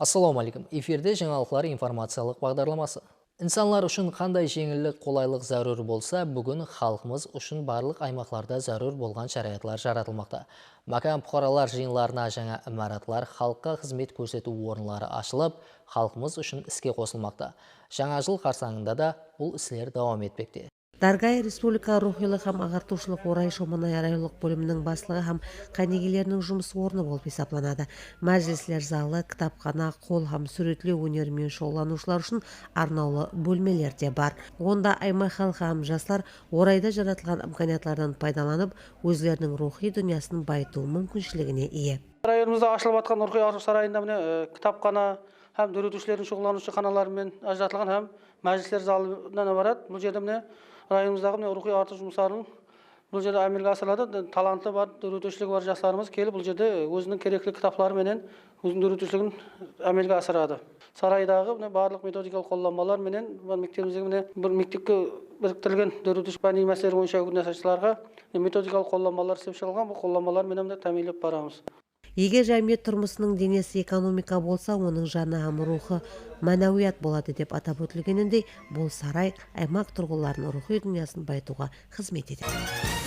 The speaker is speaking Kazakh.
ассалаумағалейкум эфирде жаңалықтар информациялық бағдарламасы. Инсанлар үшін қандай жеңілдік қолайлық зәрур болса бүгін халқымыз үшін барлық аймақтарда зәрур болған шариғатлар жаратылмақта. Макан бұқаралар жиынларына жаңа имаратлар халыққа қызмет көрсету орынлары ашылып халқымыз үшін іске қосылмақта. Жаңа жыл қарсаңында да бұл істер давам етпекте. Даргай республика рухилық һәм ағартушылық орай шоманай райлық бөлімінің басшылығы һәм кәнегелерінің жұмыс орны болып есептелінеді мәжіліслер залы кітапхана қол һәм суретлеу өнерімен шұғылданушылар үшін арнаулы бөлмелер де бар. Онда аймақ халқы һәм жастар орайда жаратылған имканиятлардан пайдаланып өзлерінің рухи дүниясын байыту мүмкіншілігіне ие районымызда ашылып жатқан рухи сарайында міне ә, кітапхана һәм дөретушілердің шұғылданушы ханаларымен ажыратылған һәм мәжілістер залынан барады бұл жерде міне районымыздағы міне рухи ағарту жұмыстарын бұл жерде әмелге асырылады таланты бар дөретушілігі бар жастарымыз келіп бұл жерде өзінің керекті кітапларыменен өзінің дөретушілігін әмелге асырады. Сарайдағы міне барлық методикалық қолданбалар менен мына мектебіміздегі міне бір мектепке біріктірілген дөретуш пәни мәселелер бойынша үгіт насихатшыларға методикалық қолданбалар істеп шығарылған. Бұл қолданбалар менен міне тәмелеп барамыз. Егер жәмиет тұрмысының денесі экономика болса оның жаны рухы мәнәуият болады деп атап өтілгеніндей бұл сарай аймақ тұрғыларының рухи дүниясын байытуға қызмет етеді.